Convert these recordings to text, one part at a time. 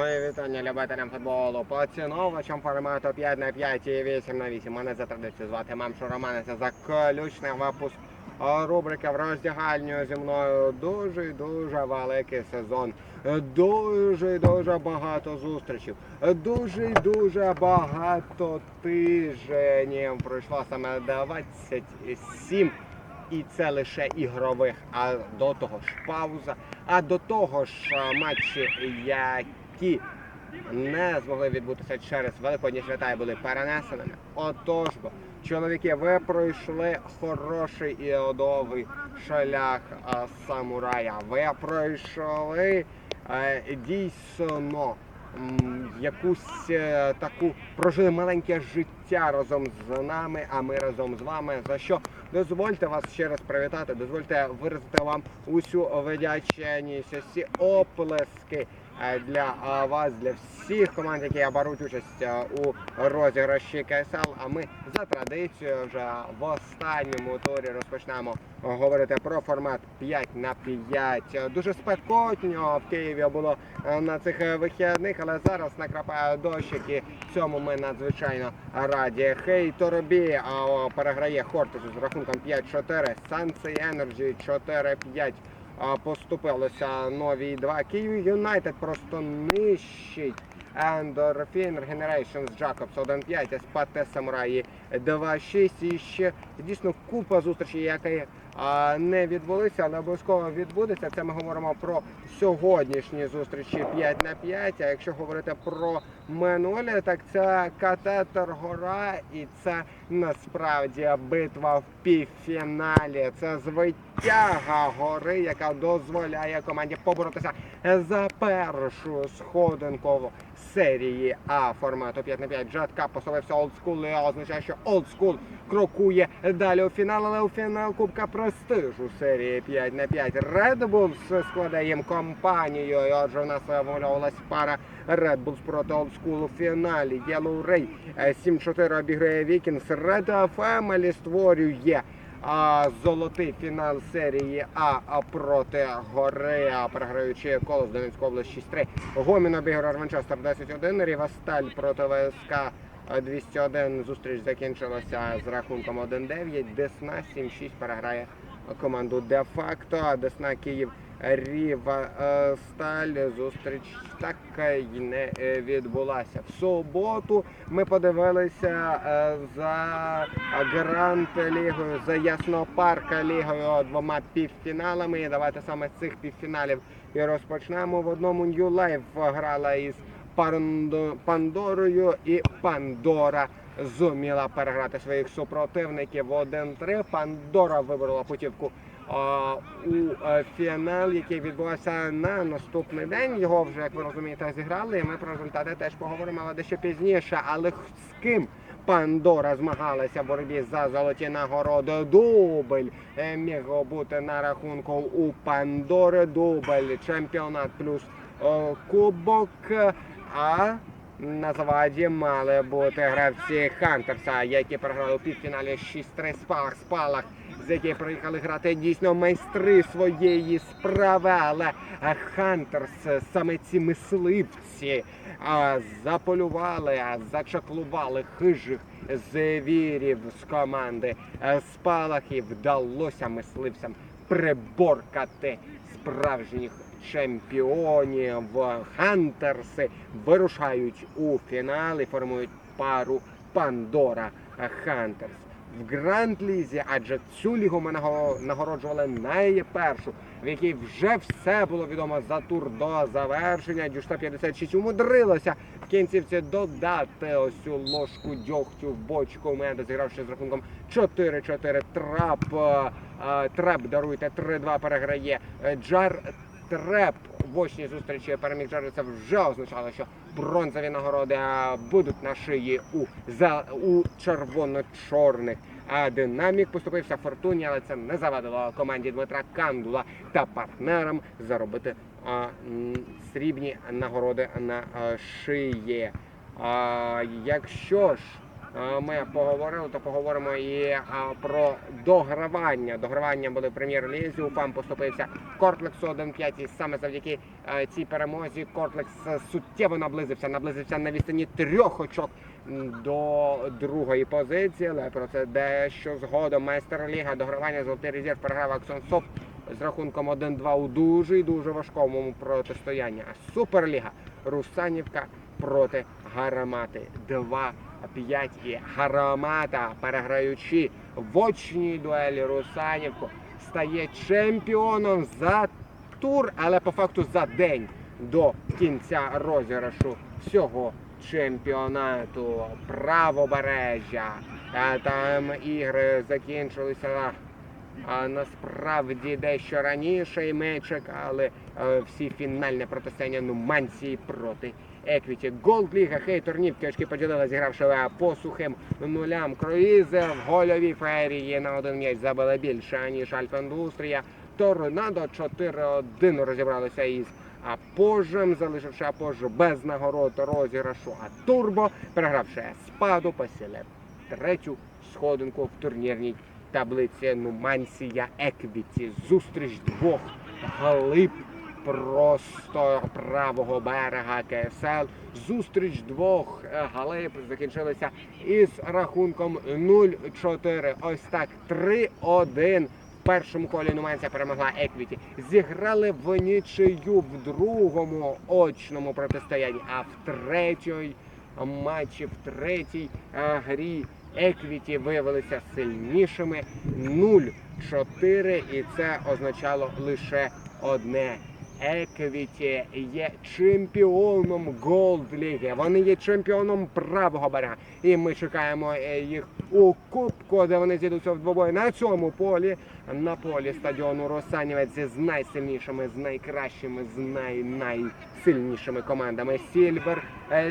Мої вітання любителям футболу, поціновувачам формату 5 на 5 і 8 на 8. Мене за традицією звати Мамшо Романе. Це заключний випуск рубрики в роздягальню зі мною. Дуже дуже великий сезон. Дуже дуже багато зустрічей. Дуже дуже багато тижнів. Пройшло саме 27 і це лише ігрових, а до того ж пауза, а до того ж матчі, які не змогли відбутися через великодні свята і були перенесеними. Отож, бо, чоловіки, ви пройшли хороший і одовий шлях самурая. Ви пройшли е, дійсно якусь е, таку прожили маленьке життя разом з нами, а ми разом з вами. За що дозвольте вас ще раз привітати, дозвольте виразити вам усю вдячність, всі оплески для е, вас, для всіх команд, які беруть участь е, у розіграші КСЛ. А ми за традицією вже в останньому турі розпочнемо говорити про формат 5 на 5. Дуже спекотно в Києві було е, на цих е, вихідних, але зараз накрапає дощик і цьому ми надзвичайно раді. Хей о, переграє Хортису з рахунком 5-4, Санси Енерджі 4-5. Поступилося нові два. Київ Юнайтед просто нищить. Endorphin Regenerations Jacobs 1-5, СПТ Самураї 2-6 і ще дійсно купа зустрічей, які а, не відбулися, але обов'язково відбудеться. Це ми говоримо про сьогоднішні зустрічі 5 на 5. А якщо говорити про минулі, так це катетер гора, і це насправді битва в півфіналі. Це звитяга гори, яка дозволяє команді поборотися за першу сходинкову серії А формату 5 на 5. Джетка поставився олдскул, і означає, що олдскул крокує далі у фінал, але у фінал Кубка Престижу серії 5 на 5. Red Bulls складає їм компанію. І отже, в нас вимовлювалась пара Red Bulls проти олдскул у фіналі. Yellow Ray е, 7-4 обіграє Вікінгс. Red Family створює а, золотий фінал серії А, проти гори, а переграючи коло з Донецької області 6-3. Гомін обіграв Манчестер 10-1, Рівасталь проти ВСК 201. Зустріч закінчилася з рахунком 1-9. Десна 7-6 переграє команду де-факто. Десна Київ Ріва е, Сталь. Зустріч так і не е, відбулася. В суботу ми подивилися е, за Грант Лігою, за Яснопарка Лігою двома півфіналами. І давайте саме з цих півфіналів і розпочнемо. В одному Life грала із Пандорою і Пандора зуміла переграти своїх супротивників 1-3. Пандора виборола путівку у е, фінал, який відбувався на наступний день. Його вже, як ви розумієте, зіграли. І ми про результати теж поговоримо але дещо пізніше. Але з ким Пандора змагалася в боротьбі за золоті нагороди? Дубль е, міг бути на рахунку у Пандори. Дубль, чемпіонат плюс е, кубок. А на заваді мали бути гравці Хантерса, які програли у півфіналі 6-3 спалах спалах, з яких приїхали грати дійсно майстри своєї справи. Але Хантерс, саме ці мисливці, заполювали, а, зачаклували хижих звірів з команди Е, спалахів. Вдалося мисливцям приборкати справжніх чемпіонів. Хантерси вирушають у фінал і формують пару Пандора Хантерс. В Гранд Лізі, адже цю лігу ми наго- нагороджували найпершу, в якій вже все було відомо за тур до завершення. Дюшта 56 умудрилося в кінцівці додати ось цю ложку дьогтю в бочку. Мене зігравши з рахунком 4-4 трап. е, е, Треп даруйте 3-2 переграє. Джар Треп в очній зустрічі переміг Джару. Це вже означало, що бронзові нагороди е, будуть на шиї у за у червоно-чорних. А динамік поступився фортуні, але це не завадило команді Дмитра Кандула та партнерам заробити а, срібні нагороди на а, шиї. А, якщо ж е, ми поговорили, то поговоримо і е, про догравання. Догравання були в прем'єр-лізі. УПАМ поступився Кортлексу 1-5 і саме завдяки е, цій перемозі Кортлекс е, суттєво наблизився, наблизився на відстані трьох очок до другої позиції, але про це дещо згодом майстер ліга догравання золотий резерв програв Аксонсофт з рахунком 1-2 у дуже і дуже важкому протистоянні. А Суперліга Русанівка проти Гарамати 2-5 і Гарамата, переграючи в очній дуелі Русанівку, стає чемпіоном за тур, але по факту за день до кінця розіграшу всього чемпіонату правобережжя. Там ігри закінчилися насправді дещо раніше, і ми чекали е, всі фінальне протистояння Нуманції проти Еквіті. Голд Ліга, хей, турнівки очки поділили, зігравши е, по сухим нулям. Круїзи в гольовій феєрії на один м'яч забили більше, ніж Альфа-Індустрія. Торнадо 4-1 розібралися із Апожем, залишивши Апож без нагород розіграшу. А Турбо, перегравши спаду, посілив третю сходинку в турнірній таблиці Нумансія Еквіті. Зустріч двох глиб просто правого берега КСЛ. Зустріч двох е, глиб закінчилася із рахунком 0-4. Ось так 3-1. Першому колі Нуменця перемогла Еквіті. Зіграли в нічию в другому очному протистоянні, а в третій матчі, в третій грі Еквіті виявилися сильнішими 0-4, і це означало лише одне. Еквіті є чемпіоном Голд Ліги. Вони є чемпіоном правого берега. І ми чекаємо е, їх у кубку, де вони зійдуться в двобої на цьому полі, на полі стадіону Росанівець з найсильнішими, з найкращими, з най найсильнішими командами. Сільвер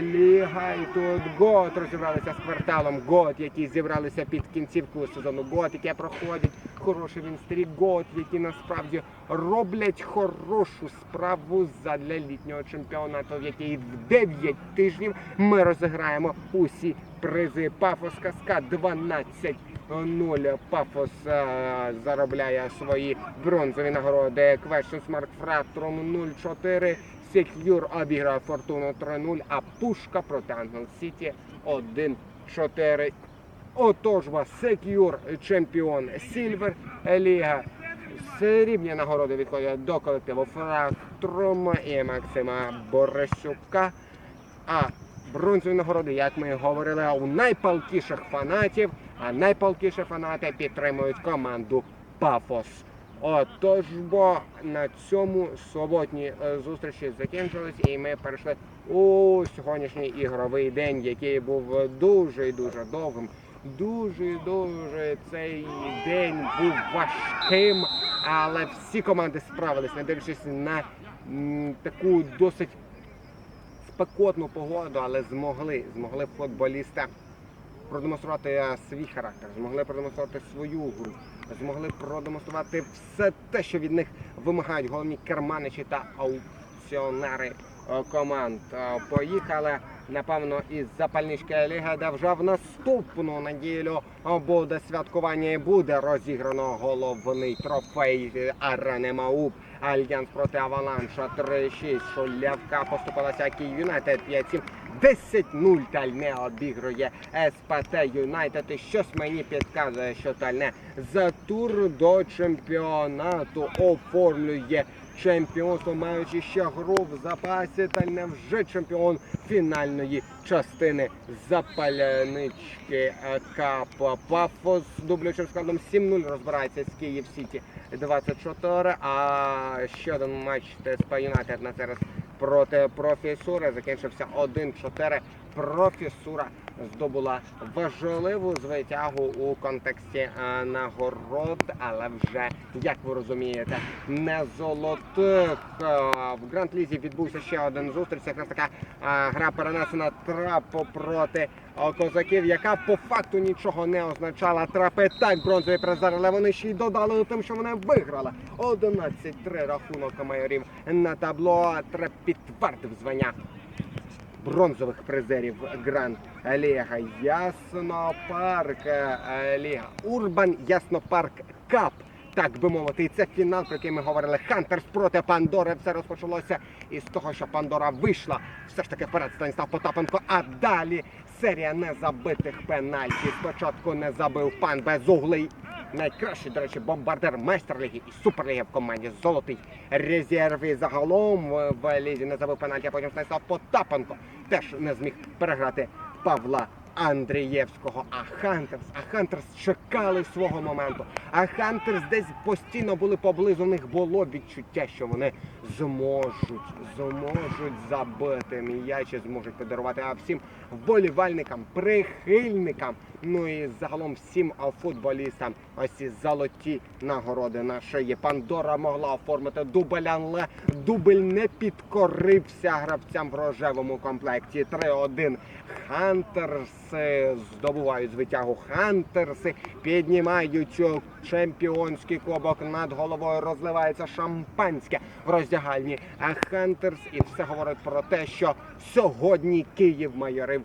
Ліга. І тут Гот розібралися з кварталом. Гот, які зібралися під кінцівку сезону. Гот, яке проходить хороший він стрік. Гот, які насправді роблять хорошу справу задля літнього чемпіонату, в який в 9 тижнів ми розіграємо усі призи. Пафос Каскад 12 0. Пафос е, заробляє свої бронзові нагороди. Question Smart Fractrum 0-4. Secure обіграє Фортуну 3-0, а Пушка проти Ангел Сіті 1-4. Отож вас Secure чемпіон Сільвер Ліга. Срібні нагороди відходять до колективу Фрактрум і Максима Борисюка. А бронзові нагороди, як ми говорили, у найпалкіших фанатів, а найпалкіші фанати підтримують команду Пафос. Отож, бо на цьому суботні е, зустрічі закінчились, і ми перейшли у сьогоднішній ігровий день, який був дуже і дуже довгим. Дуже і дуже цей день був важким, але всі команди справились, не дивлячись на таку досить спекотну погоду, але змогли, змогли футболісти продемонструвати свій характер, змогли продемонструвати свою гру, змогли продемонструвати все те, що від них вимагають головні керманичі та аукціонери команд. Е, Поїхали, напевно, із запальнички Ліги, де вже в наступну неділю е, буде святкування і буде розіграно головний трофей е, арени Мауп. Альянс проти Аваланша 3-6. Шулявка поступилася Київ Юнайтед 5-7. 10-0 Тальне обігрує СПТ Юнайтед. І щось мені підказує, що Тальне за тур до чемпіонату оформлює чемпіонство, маючи ще гру в запасі. Тальне вже чемпіон фінальної частини запалянички Капа. Пафос дублючим складом 7-0 розбирається з Київ Сіті 24. А ще один матч ТСП Юнайтед на цей раз проти професури закінчився 1-4. Професура здобула важливу звитягу у контексті е, нагород, але вже, як ви розумієте, не золотих. Е, В Гранд Лізі відбувся ще один зустріч. Якраз така е, гра перенесена трапо проти козаків, яка по факту нічого не означала. Трапи так бронзові але вони ще й додали тим, що вони виграли. 11-3 рахунок майорів на табло. Трап підтвердив звання бронзових призерів Гранд Ліга. Яснопарк е, Ліга. Урбан Яснопарк Кап. Так би мовити, і це фінал, про який ми говорили. Хантерс проти Пандори. Все розпочалося із того, що Пандора вийшла все ж таки вперед Станіслав Потапенко. А далі серія незабитих пенальтів. Спочатку не забив пан Безуглий. Найкращий, до речі, бомбардир майстер-ліги і суперліги в команді Золотий резерв. І загалом в- лізі не забив пенальті, а потім Станіслав Потапенко теж не зміг переграти Павла Андрієвського. А Хантерс, а Хантерс чекали свого моменту. А Хантерс десь постійно були поблизу. Них було відчуття, що вони зможуть, зможуть забити м'яч і зможуть подарувати а всім вболівальникам, прихильникам. Ну і загалом всім футболістам. Ось ці золоті нагороди на шиї. Пандора могла оформити дубль, але дубль не підкорився гравцям в рожевому комплекті. 3-1. Хантерси здобувають звитягу. Хантерси піднімають чемпіонський кубок над головою. Розливається шампанське в роздягальні. Хантерс і все говорить про те, що сьогодні Київ майорив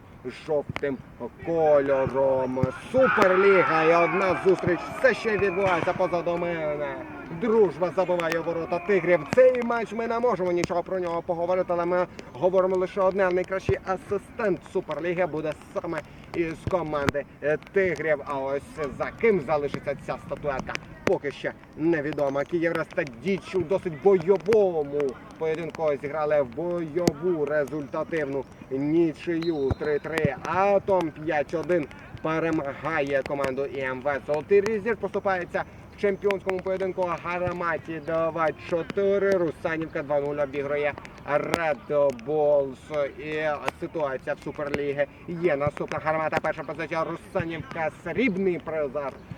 жовтим кольором. Суперліга і одна зустріч все ще відбувається позаду мене. Дружба забиває ворота тигрів. Цей матч ми не можемо нічого про нього поговорити, але ми говоримо лише одне. Найкращий асистент Суперліги буде саме із команди е, тигрів. А ось за ким залишиться ця статуетка, поки ще невідомо. Київрес та Діч у досить бойовому поєдинку зіграли в бойову результативну нічию 3-3. Атом 5-1 перемагає команду ІМВ. Золотий резерв поступається в чемпіонському поєдинку Гараматі 2-4. Русанівка 2-0 обігрує Red Bulls. І ситуація в Суперлігі є наступна гармата. Перша позиція Русанівка срібний призер е,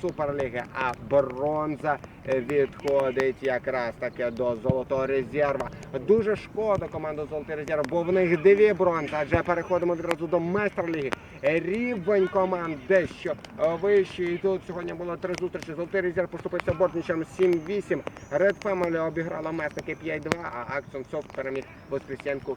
Суперліги, а бронза відходить якраз таки до золотого резерва. Дуже шкода команду Золотий резерв, бо в них дві бронзи. Адже переходимо відразу до майстер-ліги. Рівень команд дещо е, вищий. І тут сьогодні було три зустрічі. Золотий резерв поступився бортничам 7-8. Red Family обіграла месники 5-2, а Аксон Софт переміг Воскресенку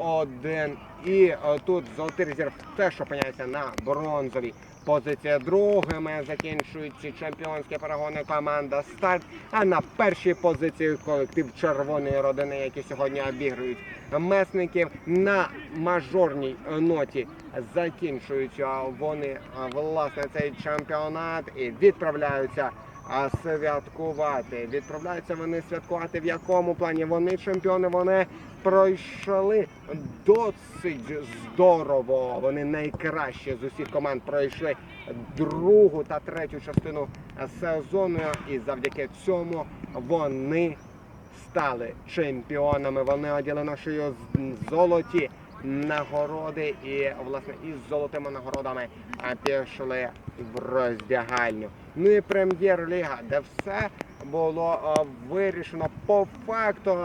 6-1. І е, тут золотий резерв теж опиняється на бронзовій позиції. Другими закінчують чемпіонські перегони команда Старт. А на першій позиції колектив червоної родини, які сьогодні обігрують месників на мажорній е, ноті. Закінчують а, вони власне цей чемпіонат і відправляються. А святкувати відправляються вони святкувати в якому плані вони чемпіони. Вони пройшли досить здорово. Вони найкраще з усіх команд пройшли другу та третю частину сезону, і завдяки цьому вони стали чемпіонами. Вони оділи на шию з- золоті нагороди і власне із золотими нагородами пішли в роздягальню. Ну і прем'єр-ліга, де все було вирішено по факту.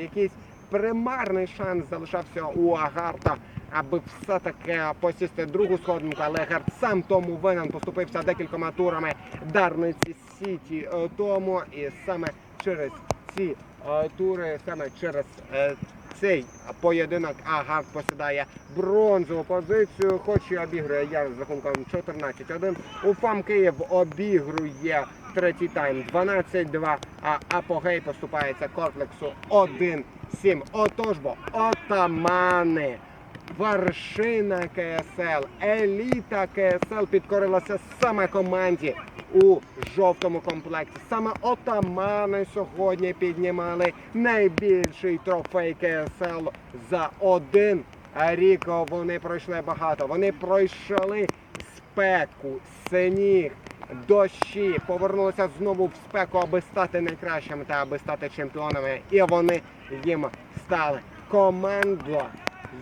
Якийсь примарний шанс залишався у Агарта, аби все-таки посісти другу сходинку, але Агарт сам тому винен поступився декількома турами Дарниці Сіті е, тому і саме через ці е, тури, саме через е, цей поєдинок Агар посідає бронзову позицію, хоч і обігрує я з рахунком 14-1. Уфам Київ обігрує третій тайм 12-2, а апогей поступається комплексу 1-7. Отож бо отамани. Вершина КСЛ, еліта КСЛ підкорилася саме команді у жовтому комплекті. Саме отамани сьогодні піднімали найбільший трофей КСЛ за один рік. Вони пройшли багато. Вони пройшли спеку, сніг, дощі, повернулися знову в спеку, аби стати найкращими та аби стати чемпіонами. І вони їм стали команда,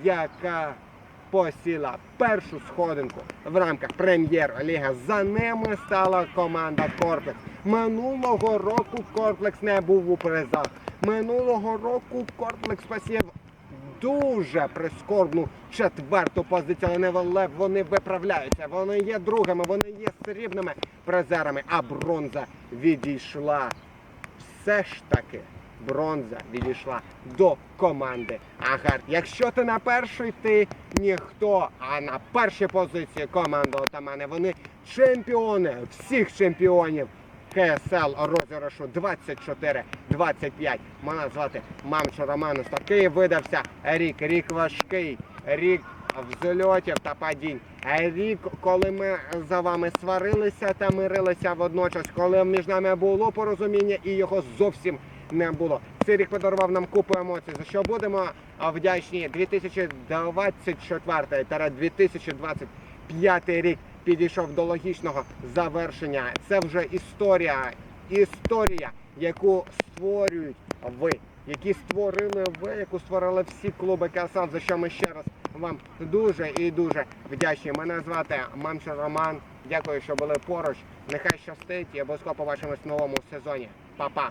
яка посіла першу сходинку в рамках прем'єр-ліги. За ними стала команда Корплекс. Минулого року Корплекс не був у призах. Минулого року Корплекс посів дуже прискорбну четверту позицію. Але вони виправляються. Вони є другими, вони є срібними призерами, а бронза відійшла все ж таки бронза відійшла до команди Агард. Якщо ти на перший, ти ніхто, а на першій позиції команда Отамани. Вони чемпіони всіх чемпіонів. КСЛ розіграшу 24-25. Мене звати Мамчо Романус. Такий видався рік. Рік важкий, рік взльотів та падінь. Рік, коли ми за вами сварилися та мирилися водночас, коли між нами було порозуміння і його зовсім не було. Цей рік подарував нам купу емоцій, за що будемо вдячні 2024-2025 рік підійшов до логічного завершення. Це вже історія, історія, яку створюють ви, які створили ви, яку створили всі клуби КСЛ, за що ми ще раз вам дуже і дуже вдячні. Мене звати Мамчо Роман. Дякую, що були поруч. Нехай щастить і обов'язково побачимось в новому сезоні. Па-па!